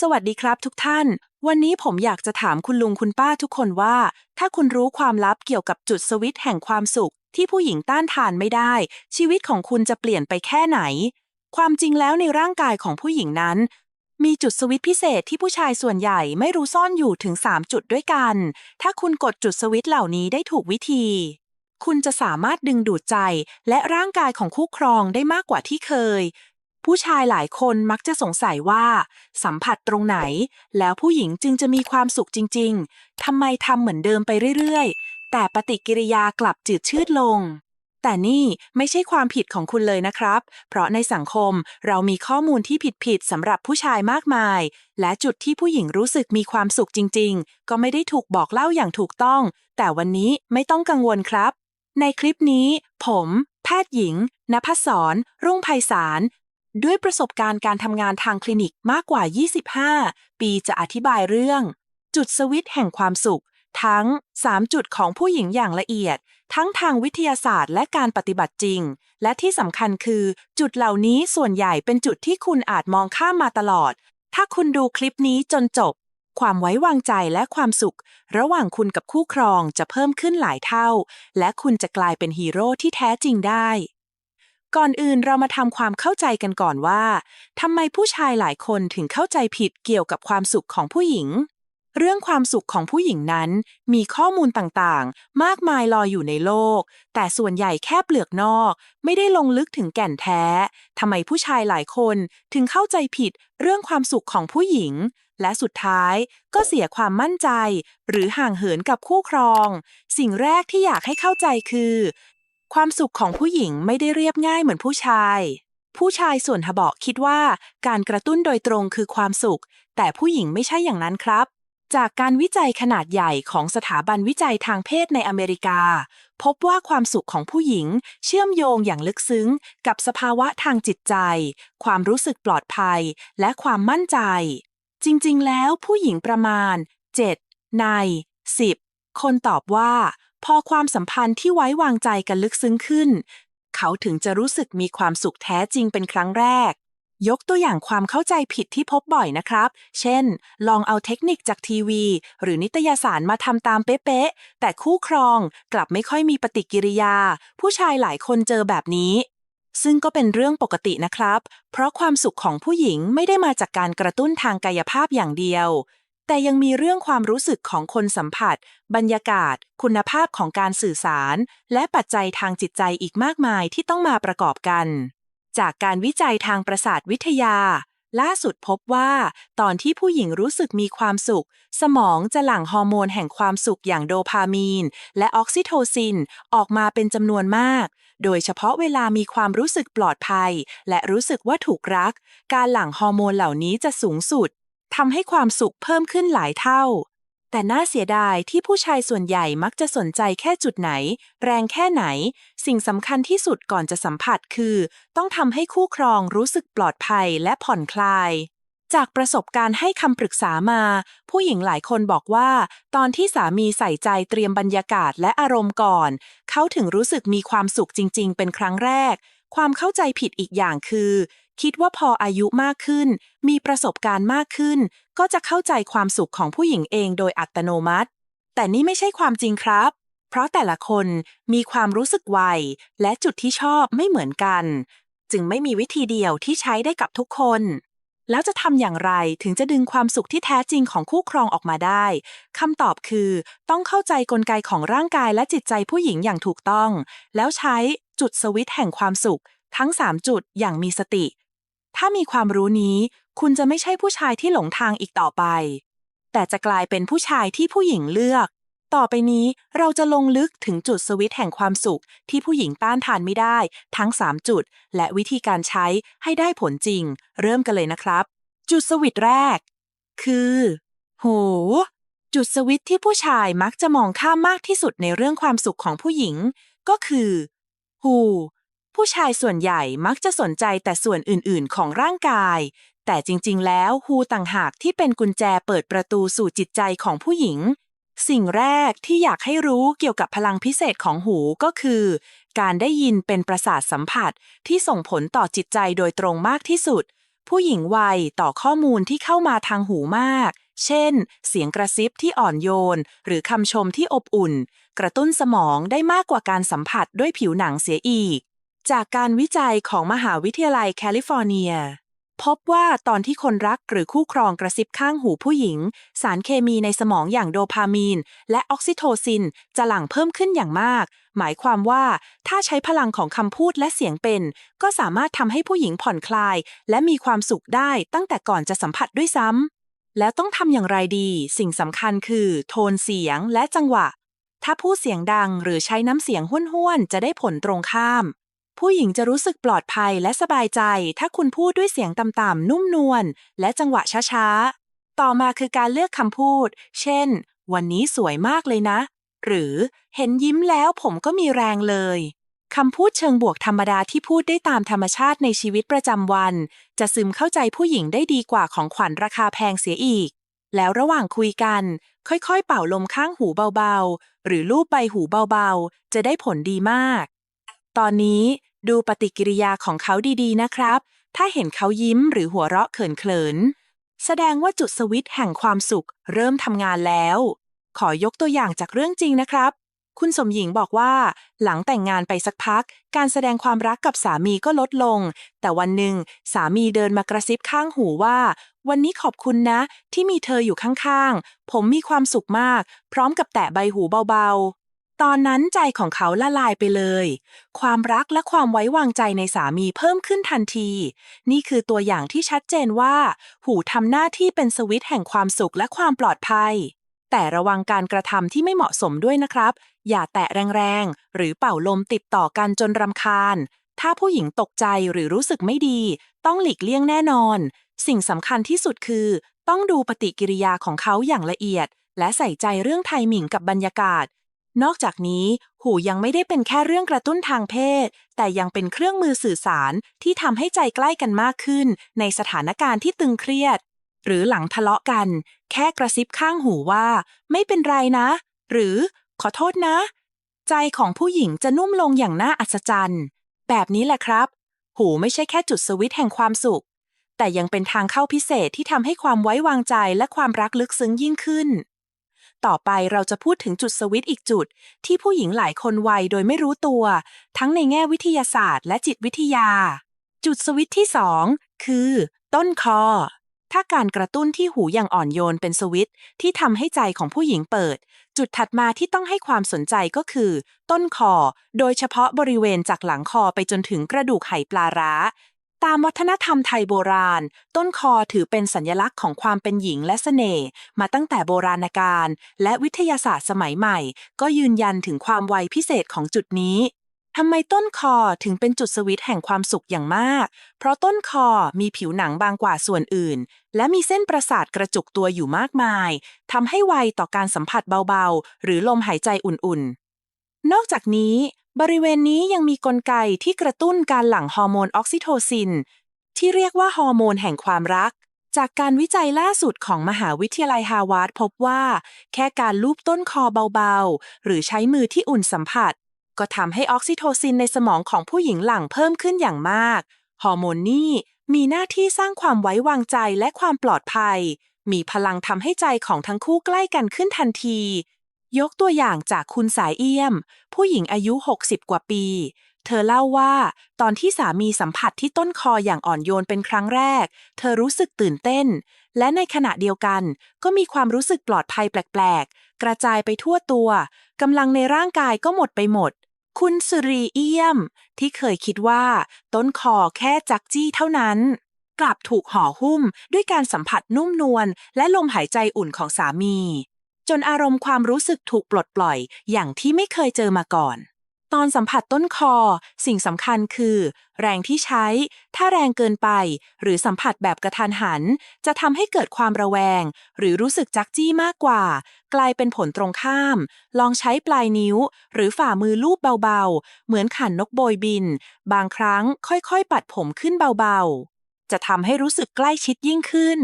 สวัสดีครับทุกท่าน วันนี้ผมอยากจะถามคุณลุงคุณป้าทุกคนว่า ถ้าคุณรู้ความลับเกี่ยวกับจุดสวิตช์แห่งความสุข ที่ผู้หญิงต้านทานไม่ได้ ชีวิตของคุณจะเปลี่ยนไปแค่ไหน ความจริงแล้วในร่างกายของผู้หญิงนั้น มีจุดสวิตช์พิเศษที่ผู้ชายส่วนใหญ่ไม่รู้ซ่อนอยู่ถึง 3 จุดด้วยกัน ถ้าคุณกดจุดสวิตช์เหล่านี้ได้ถูกวิธี คุณจะสามารถดึงดูดใจ และร่างกายของคู่ครองได้มากกว่าที่เคย ผู้ชายหลายคนมักจะสงสัยว่า สัมผัสตรงไหน แล้วผู้หญิงจึงจะมีความสุขจริง ๆ ทำไมทำเหมือนเดิมไปเรื่อยๆ แต่ปฏิกิริยากลับจืดชืดลง แต่นี่ไม่ใช่ความผิดของคุณเลยนะครับ เพราะในสังคมเรามีข้อมูลที่ผิดๆสำหรับผู้ชายมากมาย และจุดที่ผู้หญิงรู้สึกมีความสุขจริง ๆ ก็ไม่ได้ถูกบอกเล่าอย่างถูกต้อง แต่วันนี้ไม่ต้องกังวลครับ ในคลิปนี้ ผม แพทย์หญิงนภัสสรรุ่งไพศาล ด้วยประสบการณ์การทำงานทางคลินิกมากกว่า 25 ปีจะอธิบายเรื่อง จุดสวิตแห่งความสุข ทั้ง 3 จุดของผู้หญิงอย่างละเอียด ทั้งทางวิทยาศาสตร์และการปฏิบัติจริง และที่สำคัญคือ จุดเหล่านี้ส่วนใหญ่เป็นจุดที่คุณอาจมองข้ามมาตลอด ถ้าคุณดูคลิปนี้จนจบ ความไว้วางใจและความสุข ระหว่างคุณกับคู่ครองจะเพิ่มขึ้นหลายเท่า และคุณจะกลายเป็นฮีโร่ที่แท้จริงได้ ก่อนอื่นเรามาทำความเข้าใจกันก่อนว่าทำไมผู้ชายหลายคนถึงเข้าใจผิดเกี่ยวกับความสุขของผู้หญิง เรื่องความสุขของผู้หญิงนั้น มีข้อมูลต่างๆ มากมายลอยอยู่ในโลก แต่ส่วนใหญ่แค่เปลือกนอก ไม่ได้ลงลึกถึงแก่นแท้ทำไมผู้ชายหลายคนถึงเข้าใจผิดเรื่องความสุขของผู้หญิงและสุดท้ายก็เสียความมั่นใจ หรือห่างเหินกับคู่ครอง สิ่งแรกที่อยากให้เข้าใจคือ ความสุขของผู้หญิงไม่ได้เรียบง่ายเหมือนผู้ชาย ผู้ชายส่วนทบะคิดว่าการกระตุ้นโดยตรงคือความสุข แต่ผู้หญิงไม่ใช่อย่างนั้นครับ จากการวิจัยขนาดใหญ่ของสถาบันวิจัยทางเพศในอเมริกา พบว่าความสุขของผู้หญิง เชื่อมโยงอย่างลึกซึ้ง กับสภาวะทางจิตใจ ความรู้สึกปลอดภัย และความมั่นใจ จริงๆ แล้วผู้หญิงประมาณ 7 ใน 10 คนตอบว่า พอความสัมพันธ์ที่ไว้วางใจกันลึกซึ้งขึ้น เขาถึงจะรู้สึกมีความสุขแท้จริงเป็นครั้งแรก ยกตัวอย่างความเข้าใจผิดที่พบบ่อยนะครับ เช่น ลองเอาเทคนิคจากทีวี หรือนิตยสารมาทำตามเป๊ะๆ แต่คู่ครองกลับไม่ค่อยมีปฏิกิริยา ผู้ชายหลายคนเจอแบบนี้ซึ่งก็เป็นเรื่องปกตินะครับ เพราะความสุขของผู้หญิงไม่ได้มาจากการกระตุ้นทางกายภาพอย่างเดียว แต่ยังมีเรื่องความรู้สึกของคนสัมผัส บรรยากาศ คุณภาพของการสื่อสาร และปัจจัยทางจิตใจอีกมากมายที่ต้องมาประกอบกัน จากการวิจัยทางประสาทวิทยา ล่าสุดพบว่า ตอนที่ผู้หญิงรู้สึกมีความสุข สมองจะหลั่งฮอร์โมนแห่งความสุขอย่างโดพามีน และออกซิโทซิน ออกมาเป็นจำนวนมากโดยเฉพาะเวลามีความรู้สึกปลอดภัย และรู้สึกว่าถูกรัก การหลั่งฮอร์โมนเหล่านี้จะสูงสุด ทำให้ความสุขเพิ่มขึ้นหลายเท่า แต่น่าเสียดายที่ผู้ชายส่วนใหญ่มักจะสนใจแค่จุดไหน แรงแค่ไหน สิ่งสำคัญที่สุดก่อนจะสัมผัสคือ ต้องทำให้คู่ครองรู้สึกปลอดภัยและผ่อนคลาย จากประสบการณ์ให้คำปรึกษามา ผู้หญิงหลายคนบอกว่า ตอนที่สามีใส่ใจเตรียมบรรยากาศและอารมณ์ก่อน เขาถึงรู้สึกมีความสุขจริง ๆ เป็นครั้งแรก ความเข้าใจผิดอีกอย่างคือ คิดว่าพออายุมากขึ้น มีประสบการณ์มากขึ้น ก็จะเข้าใจความสุขของผู้หญิงเองโดยอัตโนมัติ แต่นี่ไม่ใช่ความจริงครับ เพราะแต่ละคนมีความรู้สึกไวและจุดที่ชอบไม่เหมือนกัน จึงไม่มีวิธีเดียวที่ใช้ได้กับทุกคน แล้วจะทำอย่างไรถึงจะดึงความสุขที่แท้จริงของคู่ครองออกมาได้คำตอบคือต้องเข้าใจกลไกของร่างกายและจิตใจผู้หญิงอย่างถูกต้อง แล้วใช้จุดสวิตช์แห่งความสุขทั้ง 3 จุดอย่างมีสติ ถ้ามีความรู้นี้ คุณจะไม่ใช่ผู้ชายที่หลงทางอีกต่อไป แต่จะกลายเป็นผู้ชายที่ผู้หญิงเลือก ต่อไปนี้เราจะลงลึกถึงจุดสวิตแห่งความสุข ที่ผู้หญิงต้านทานไม่ได้ ทั้ง 3 จุด และวิธีการใช้ให้ได้ผลจริง เริ่มกันเลยนะครับ จุดสวิตแรก คือ โห จุดสวิตที่ผู้ชายมักจะมองข้ามมากที่สุดในเรื่องความสุขของผู้หญิง ก็คือ หู ผู้ชายส่วนใหญ่มักจะสนใจแต่ส่วนอื่นๆ ของร่างกาย แต่จริงๆ แล้วฮูต่างหากที่เป็นกุญแจเปิดประตูสู่จิตใจของผู้หญิง สิ่งแรกที่อยากให้รู้เกี่ยวกับพลังพิเศษของหูก็คือ การได้ยินเป็นประสาทสัมผัสที่ส่งผลต่อจิตใจโดยตรงมากที่สุด ผู้หญิงวัยต่อข้อมูลที่เข้ามาทางหูมาก เช่น เสียงกระซิบที่อ่อนโยน หรือคำชมที่อบอุ่น กระตุ้นสมองได้มากกว่าการสัมผัสด้วยผิวหนังเสียอีก จากการวิจัยของมหาวิทยาลัยแคลิฟอร์เนีย พบว่าตอนที่คนรักหรือคู่ครองกระซิบข้างหูผู้หญิง สารเคมีในสมองอย่างโดพามีน และออกซิโทซินจะหลั่งเพิ่มขึ้นอย่างมาก หมายความว่าถ้าใช้พลังของคำพูดและเสียงเป็น ก็สามารถทำให้ผู้หญิงผ่อนคลาย และมีความสุขได้ตั้งแต่ก่อนจะสัมผัสด้วยซ้ำแล้วต้องทำอย่างไรดี สิ่งสำคัญคือ โทนเสียงและจังหวะ ถ้าพูดเสียงดังหรือใช้น้ำเสียงห้วนๆจะได้ผลตรงข้าม ผู้หญิงจะรู้สึกปลอดภัยและสบายใจ ถ้าคุณพูดด้วยเสียงต่ำๆนุ่มนวลและจังหวะช้าๆ ต่อมาคือการเลือกคำพูด เช่น วันนี้สวยมากเลยนะ หรือเห็นยิ้มแล้วผมก็มีแรงเลยคำพูดเชิงบวกธรรมดาที่พูดได้ตามธรรมชาติในชีวิตประจำวัน จะซึมเข้าใจผู้หญิงได้ดีกว่าของขวัญราคาแพงเสียอีก แล้วระหว่างคุยกัน ค่อยๆ เป่าลมข้างหูเบาๆ หรือลูบใบหูเบาๆ จะได้ผลดีมาก ตอนนี้ดูปฏิกิริยาของเขาดีๆนะครับ ถ้าเห็นเขายิ้มหรือหัวเราะเขินๆแสดงว่าจุดสวิตช์แห่งความสุขเริ่มทำงานแล้ว ขอยกตัวอย่างจากเรื่องจริงนะครับ คุณสมหญิงบอกว่า หลังแต่งงานไปสักพัก การแสดงความรักกับสามีก็ลดลง แต่วันหนึ่งสามีเดินมากระซิบข้างหูว่า วันนี้ขอบคุณนะ ที่มีเธออยู่ข้างๆ ผมมีความสุขมาก พร้อมกับแตะใบหูเบาๆ ตอนนั้นใจของเขาละลายไปเลย ความรักและความไว้วางใจในสามีเพิ่มขึ้นทันที นี่คือตัวอย่างที่ชัดเจนว่า หูทำหน้าที่เป็นสวิตช์แห่งความสุขและความปลอดภัย แต่ระวังการกระทำที่ไม่เหมาะสมด้วยนะครับ อย่าแตะแรงๆ หรือเป่าลมติดต่อกันจนรำคาญ ถ้าผู้หญิงตกใจหรือรู้สึกไม่ดี ต้องหลีกเลี่ยงแน่นอน สิ่งสำคัญที่สุดคือ ต้องดูปฏิกิริยาของเขาอย่างละเอียด และใส่ใจเรื่องไทมิ่งกับบรรยากาศ นอกจากนี้ หูยังไม่ได้เป็นแค่เรื่องกระตุ้นทางเพศ แต่ยังเป็นเครื่องมือสื่อสารที่ทำให้ใจใกล้กันมากขึ้น ในสถานการณ์ที่ตึงเครียด หรือหลังทะเลาะกัน แค่กระซิบข้างหูว่า ไม่เป็นไรนะ หรือขอโทษนะ ใจของผู้หญิงจะนุ่มลงอย่างน่าอัศจรรย์ แบบนี้แหละครับ หูไม่ใช่แค่จุดสวิตช์แห่งความสุข แต่ยังเป็นทางเข้าพิเศษที่ทำให้ความไว้วางใจและความรักลึกซึ้งยิ่งขึ้น ต่อไปเราจะพูดถึงจุดสวิตช์อีกจุด ที่ผู้หญิงหลายคนไวโดยไม่รู้ตัว ทั้งในแง่วิทยาศาสตร์และจิตวิทยา จุดสวิตช์ที่ 2 คือ ต้นคอ ถ้าการกระตุ้นที่หูอย่างอ่อนโยนเป็นสวิตช์ที่ทำให้ใจของผู้หญิงเปิด จุดถัดมาที่ต้องให้ความสนใจก็คือ ต้นคอ โดยเฉพาะบริเวณจากหลังคอไปจนถึงกระดูกไหปลาร้า ตามวัฒนธรรมไทยโบราณ ต้นคอถือเป็นสัญลักษณ์ของความเป็นหญิงและเสน่ห์มาตั้งแต่โบราณกาลและวิทยาศาสตร์สมัยใหม่ ก็ยืนยันถึงความไวพิเศษของจุดนี้ทำไมต้นคอถึงเป็นจุดสวิตแห่งความสุขอย่างมาก เพราะต้นคอมีผิวหนังบางกว่าส่วนอื่น และมีเส้นประสาทกระจุกตัวอยู่มากมายทำให้ไวต่อการสัมผัสเบาๆ หรือลมหายใจอุ่นๆ นอกจากนี้ บริเวณนี้ยังมีกลไกที่กระตุ้นการหลั่งฮอร์โมนออกซิโทซิน ที่เรียกว่าฮอร์โมนแห่งความรัก จากการวิจัยล่าสุดของมหาวิทยาลัยฮาวาร์ดพบว่า แค่การลูบต้นคอเบาๆ หรือใช้มือที่อุ่นสัมผัส ก็ทำให้ออกซิโทซินในสมองของผู้หญิงหลั่งเพิ่มขึ้นอย่างมาก ฮอร์โมนนี่มีหน้าที่สร้างความไว้วางใจและความปลอดภัย มีพลังทำให้ใจของทั้งคู่ใกล้กันขึ้นทันที ยกตัวอย่างจากคุณสายเอี่ยม ผู้หญิงอายุ 60 กว่าปี เธอเล่าว่า ตอนที่สามีสัมผัสที่ต้นคออย่างอ่อนโยนเป็นครั้งแรก เธอรู้สึกตื่นเต้น และในขณะเดียวกัน ก็มีความรู้สึกปลอดภัยแปลก ๆ กระจายไปทั่วตัวกำลังในร่างกายก็หมดไปหมด คุณสุรีเอี่ยม ที่เคยคิดว่า ต้นคอแค่จักจี้เท่านั้นกลับถูกห่อหุ้มด้วยการสัมผัสนุ่มนวลและลมหายใจอุ่นของสามี จนอารมณ์ความรู้สึกถูกปลดปล่อยอย่างที่ไม่เคยเจอมาก่อน ตอนสัมผัสต้นคอ สิ่งสำคัญคือ แรงที่ใช้ ถ้าแรงเกินไป หรือสัมผัสแบบกระทันหัน จะทำให้เกิดความระแวง หรือรู้สึกจักจี้มากกว่า กลายเป็นผลตรงข้าม ลองใช้ปลายนิ้ว หรือฝ่ามือลูบเบาๆ เหมือนขันนกโบยบิน บางครั้งค่อยๆ ปัดผมขึ้นเบาๆ จะทำให้รู้สึกใกล้ชิดยิ่งขึ้น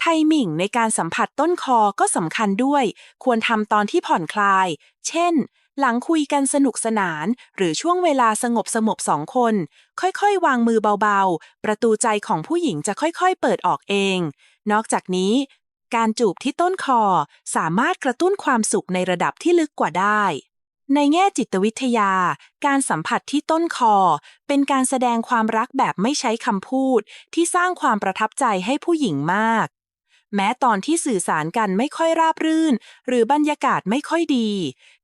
ไทมิ่งในการสัมผัสต้นคอก็สำคัญด้วย ควรทำตอนที่ผ่อนคลาย เช่น หลังคุยกันสนุกสนาน หรือช่วงเวลาสงบสงบสองคน ค่อยๆ วางมือเบาๆ ประตูใจของผู้หญิงจะค่อยๆ เปิดออกเอง นอกจากนี้ การจูบที่ต้นคอสามารถกระตุ้นความสุขในระดับที่ลึกกว่าได้ในแง่จิตวิทยา การสัมผัสที่ต้นคอ เป็นการแสดงความรักแบบไม่ใช้คำพูด ที่สร้างความประทับใจให้ผู้หญิงมาก แม้ตอนที่สื่อสารกันไม่ค่อยราบรื่น หรือบรรยากาศไม่ค่อยดี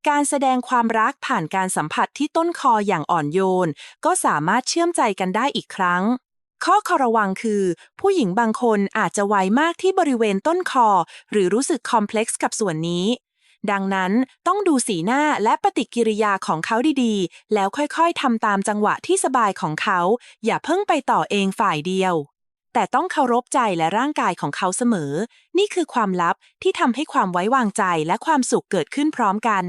การแสดงความรักผ่านการสัมผัสที่ต้นคออย่างอ่อนโยน ก็สามารถเชื่อมใจกันได้อีกครั้ง ข้อคอระวังคือ ผู้หญิงบางคนอาจจะไวมากที่บริเวณต้นคอ หรือรู้สึกคอมเพล็กซ์กับส่วนนี้ดังนั้นต้องดูสีหน้าและปฏิกิริยาของเขาดีๆ แล้วค่อยๆทำตามจังหวะที่สบายของเขา อย่าเพิ่งไปต่อเองฝ่ายเดียว แต่ต้องเคารพใจและร่างกายของเขาเสมอ นี่คือความลับที่ทำให้ความไว้วางใจและความสุขเกิดขึ้นพร้อมกัน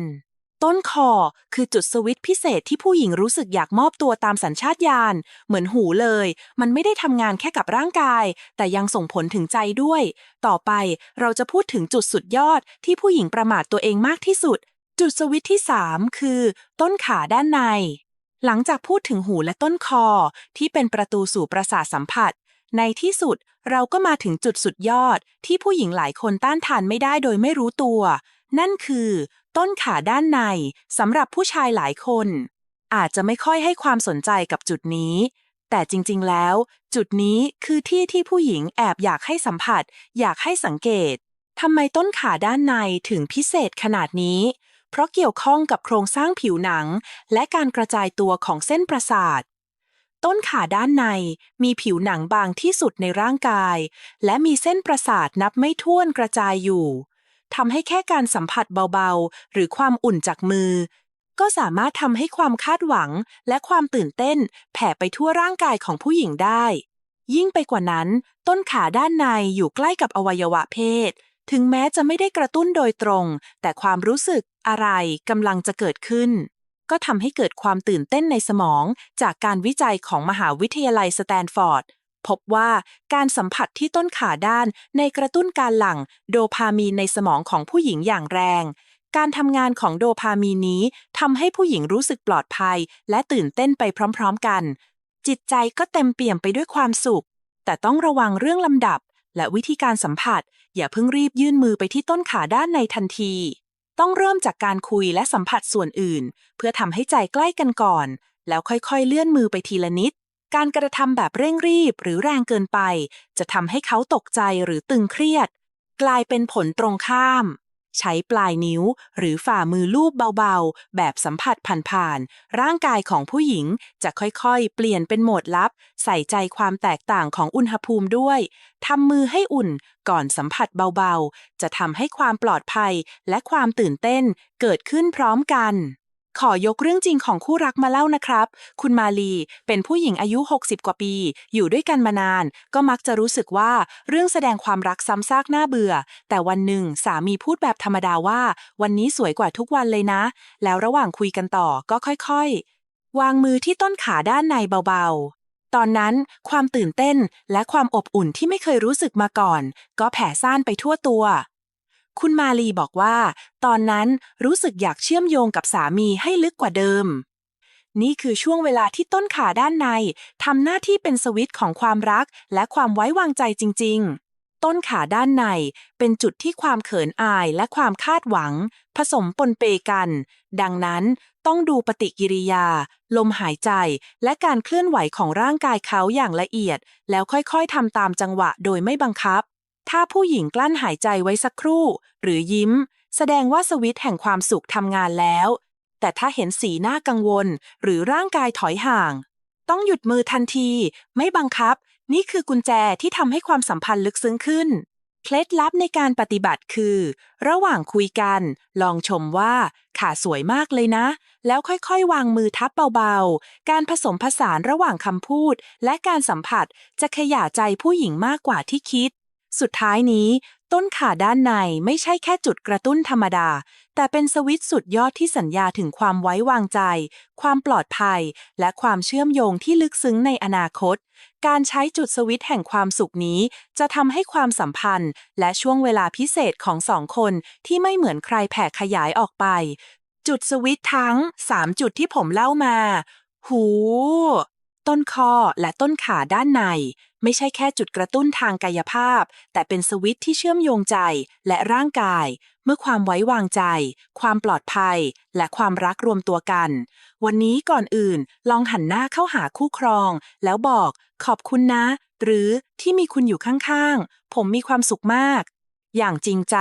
ต้นคอคือจุดสวิตช์พิเศษที่ผู้หญิงรู้สึกอยากมอบตัวตามสัญชาตญาณเหมือนหูเลย มันไม่ได้ทำงานแค่กับร่างกาย แต่ยังส่งผลถึงใจด้วย ต่อไปเราจะพูดถึงจุดสุดยอดที่ผู้หญิงประมาทตัวเองมากที่สุด จุดสวิตช์ที่ 3 คือ ต้นขาด้านในหลังจากพูดถึงหูและต้นคอที่เป็นประตูสู่ประสาทสัมผัส ในที่สุดเราก็มาถึงจุดสุดยอดที่ผู้หญิงหลายคนต้านทานไม่ได้โดยไม่รู้ตัว นั่นคือ ต้นขาด้านในสำหรับผู้ชายหลายคน อาจจะไม่ค่อยให้ความสนใจกับจุดนี้ แต่จริงๆแล้ว จุดนี้คือที่ที่ผู้หญิงแอบอยากให้สัมผัส อยากให้สังเกตทำไมต้นขาด้านในถึงพิเศษขนาดนี้ เพราะเกี่ยวข้องกับโครงสร้างผิวหนัง และการกระจายตัวของเส้นประสาท ต้นขาด้านในมีผิวหนังบางที่สุดในร่างกาย และมีเส้นประสาทนับไม่ถ้วนกระจายอยู่ทำให้แค่การสัมผัสเบาๆ หรือความอุ่นจากมือ ก็สามารถทำให้ความคาดหวังและความตื่นเต้น แผ่ไปทั่วร่างกายของผู้หญิงได้ ยิ่งไปกว่านั้น ต้นขาด้านในอยู่ใกล้กับอวัยวะเพศ ถึงแม้จะไม่ได้กระตุ้นโดยตรง แต่ความรู้สึกอะไรกำลังจะเกิดขึ้น ก็ทำให้เกิดความตื่นเต้นในสมอง จากการวิจัยของมหาวิทยาลัยสแตนฟอร์ด พบว่าการสัมผัสที่ต้นขาด้านในกระตุ้นการหลั่งโดพามีนในสมองของผู้หญิงอย่างแรง การทำงานของโดพามีนนี้ทำให้ผู้หญิงรู้สึกปลอดภัย และตื่นเต้นไปพร้อมๆกัน จิตใจก็เต็มเปี่ยมไปด้วยความสุข แต่ต้องระวังเรื่องลำดับ และวิธีการสัมผัส อย่าเพิ่งรีบยื่นมือไปที่ต้นขาด้านในทันที ต้องเริ่มจากการคุยและสัมผัสส่วนอื่น เพื่อทำให้ใจใกล้กันก่อน แล้วค่อยๆ เลื่อนมือไปทีละนิด การกระทำแบบเร่งรีบหรือแรงเกินไป จะทำให้เขาตกใจหรือตึงเครียด กลายเป็นผลตรงข้าม ใช้ปลายนิ้วหรือฝ่ามือลูบเบาๆ แบบสัมผัสผ่านๆ ร่างกายของผู้หญิงจะค่อยๆ เปลี่ยนเป็นโหมดลับ ใส่ใจความแตกต่างของอุณหภูมิด้วย ทำมือให้อุ่นก่อนสัมผัสเบาๆ จะทำให้ความปลอดภัยและความตื่นเต้นเกิดขึ้นพร้อมกัน ขอยกเรื่องจริงของคู่รักมาเล่านะครับ คุณมาลี เป็นผู้หญิงอายุ 60 กว่าปี อยู่ด้วยกันมานาน ก็มักจะรู้สึกว่าเรื่องแสดงความรักซ้ำซากน่าเบื่อ แต่วันหนึ่งสามีพูดแบบธรรมดาว่า วันนี้สวยกว่าทุกวันเลยนะ แล้วระหว่างคุยกันต่อก็ค่อยๆ วางมือที่ต้นขาด้านในเบาๆ ตอนนั้นความตื่นเต้นและความอบอุ่นที่ไม่เคยรู้สึกมาก่อน ก็แผ่ซ่านไปทั่วตัว คุณมาลีบอกว่า ตอนนั้นรู้สึกอยากเชื่อมโยงกับสามีให้ลึกกว่าเดิม นี่คือช่วงเวลาที่ต้นขาด้านในทำหน้าที่เป็นสวิตช์ของความรักและความไว้วางใจจริง ๆ ต้นขาด้านในเป็นจุดที่ความเขินอายและความคาดหวัง ผสมปนเปกัน ดังนั้นต้องดูปฏิกิริยา ลมหายใจ และการเคลื่อนไหวของร่างกายเขาอย่างละเอียด แล้วค่อยๆทำตามจังหวะโดยไม่บังคับ ถ้าผู้หญิงกลั้นหายใจไว้สักครู่ หรือยิ้ม แสดงว่าสวิตแห่งความสุขทำงานแล้ว แต่ถ้าเห็นสีหน้ากังวล หรือร่างกายถอยห่าง ต้องหยุดมือทันที ไม่บังคับ นี่คือกุญแจที่ทำให้ความสัมพันธ์ลึกซึ้งขึ้น เคล็ดลับในการปฏิบัติคือ ระหว่างคุยกัน ลองชมว่าขาสวยมากเลยนะ แล้วค่อยๆ วางมือทับเบาๆ การผสมผสานระหว่างคำพูด และการสัมผัสจะขยายใจผู้หญิงมากกว่าที่คิด สุดท้ายนี้ ต้นขาด้านในไม่ใช่แค่จุดกระตุ้นธรรมดา แต่เป็นสวิตช์สุดยอดที่สัญญาถึงความไว้วางใจ ความปลอดภัย และความเชื่อมโยงที่ลึกซึ้งในอนาคต การใช้จุดสวิตช์แห่งความสุขนี้ จะทำให้ความสัมพันธ์ และช่วงเวลาพิเศษของสองคนที่ไม่เหมือนใครแผ่ขยายออกไป จุดสวิตช์ทั้ง 3 จุดที่ผมเล่ามา หู ต้นคอและต้นขาด้านใน ไม่ใช่แค่จุดกระตุ้นทางกายภาพ แต่เป็นสวิตที่เชื่อมโยงใจและร่างกาย เมื่อความไว้วางใจ ความปลอดภัย และความรักรวมตัวกัน วันนี้ก่อนอื่น ลองหันหน้าเข้าหาคู่ครอง แล้วบอก ขอบคุณนะ หรือที่มีคุณอยู่ข้างๆ ผมมีความสุขมาก อย่างจริงใจ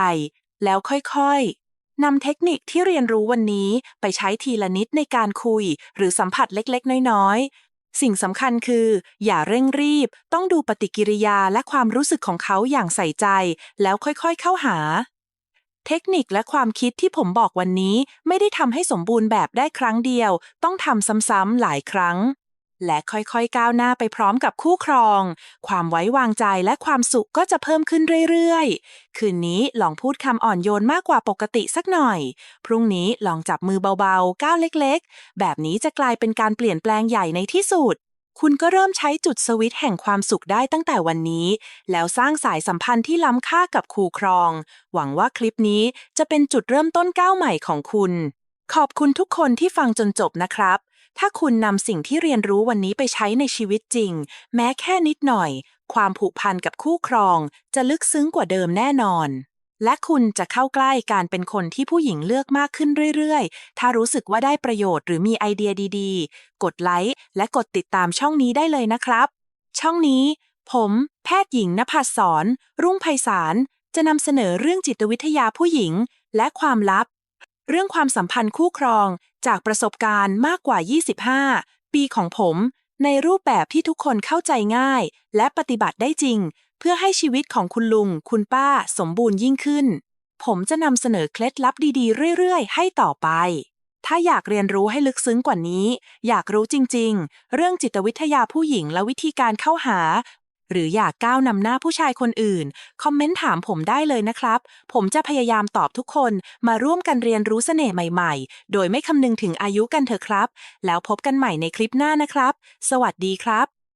แล้วค่อยๆนำเทคนิคที่เรียนรู้วันนี้ไปใช้ทีละนิดในการคุย หรือสัมผัสเล็กๆ น้อยๆ สิ่งสำคัญคือ อย่าเร่งรีบ ต้องดูปฏิกิริยาและความรู้สึกของเขาอย่างใส่ใจ แล้วค่อยๆเข้าหา เทคนิคและความคิดที่ผมบอกวันนี้ไม่ได้ทำให้สมบูรณ์แบบได้ครั้งเดียว ต้องทำซ้ำๆหลายครั้ง และค่อยๆก้าวหน้าไปพร้อมกับคู่ครอง ความไว้วางใจและความสุขก็จะเพิ่มขึ้นเรื่อยๆ คืนนี้ลองพูดคำอ่อนโยนมากกว่าปกติสักหน่อย พรุ่งนี้ลองจับมือเบาๆ ก้าวเล็กๆ แบบนี้จะกลายเป็นการเปลี่ยนแปลงใหญ่ในที่สุด คุณก็เริ่มใช้จุดสวิตช์แห่งความสุขได้ตั้งแต่วันนี้ แล้วสร้างสายสัมพันธ์ที่ล้ำค่ากับคู่ครอง หวังว่าคลิปนี้จะเป็นจุดเริ่มต้นก้าวใหม่ของคุณ ขอบคุณทุกคนที่ฟังจนจบนะครับ ถ้าคุณนำสิ่งที่เรียนรู้วันนี้ไปใช้ในชีวิตจริง แม้แค่นิดหน่อย ความผูกพันกับคู่ครอง จะลึกซึ้งกว่าเดิมแน่นอน และคุณจะเข้าใกล้การเป็นคนที่ผู้หญิงเลือกมากขึ้นเรื่อยๆ ถ้ารู้สึกว่าได้ประโยชน์หรือมีไอเดียดีๆ กดไลค์และกดติดตามช่องนี้ได้เลยนะครับ ช่องนี้ ผม แพทย์หญิงนภัสสรรุ่งไพศาลจะนำเสนอเรื่องจิตวิทยาผู้หญิง และความลับ เรื่องความสัมพันธ์คู่ครอง จากประสบการณ์มากกว่า 25 ปีของผม ในรูปแบบที่ทุกคนเข้าใจง่าย และปฏิบัติได้จริง เพื่อให้ชีวิตของคุณลุง คุณป้าสมบูรณ์ยิ่งขึ้น ผมจะนำเสนอเคล็ดลับดีๆ เรื่อยๆ ให้ต่อไป ถ้าอยากเรียนรู้ให้ลึกซึ้งกว่านี้ อยากรู้จริง ๆ เรื่องจิตวิทยาผู้หญิงและวิธีการเข้าหา หรืออยากก้าวนำหน้าผู้ชายคนอื่น คอมเมนต์ถามผมได้เลยนะครับ ผมจะพยายามตอบทุกคนมาร่วมกันเรียนรู้เสน่ห์ใหม่ๆ โดยไม่คำนึงถึงอายุกันเถอะครับ แล้วพบกันใหม่ในคลิปหน้านะครับ สวัสดีครับ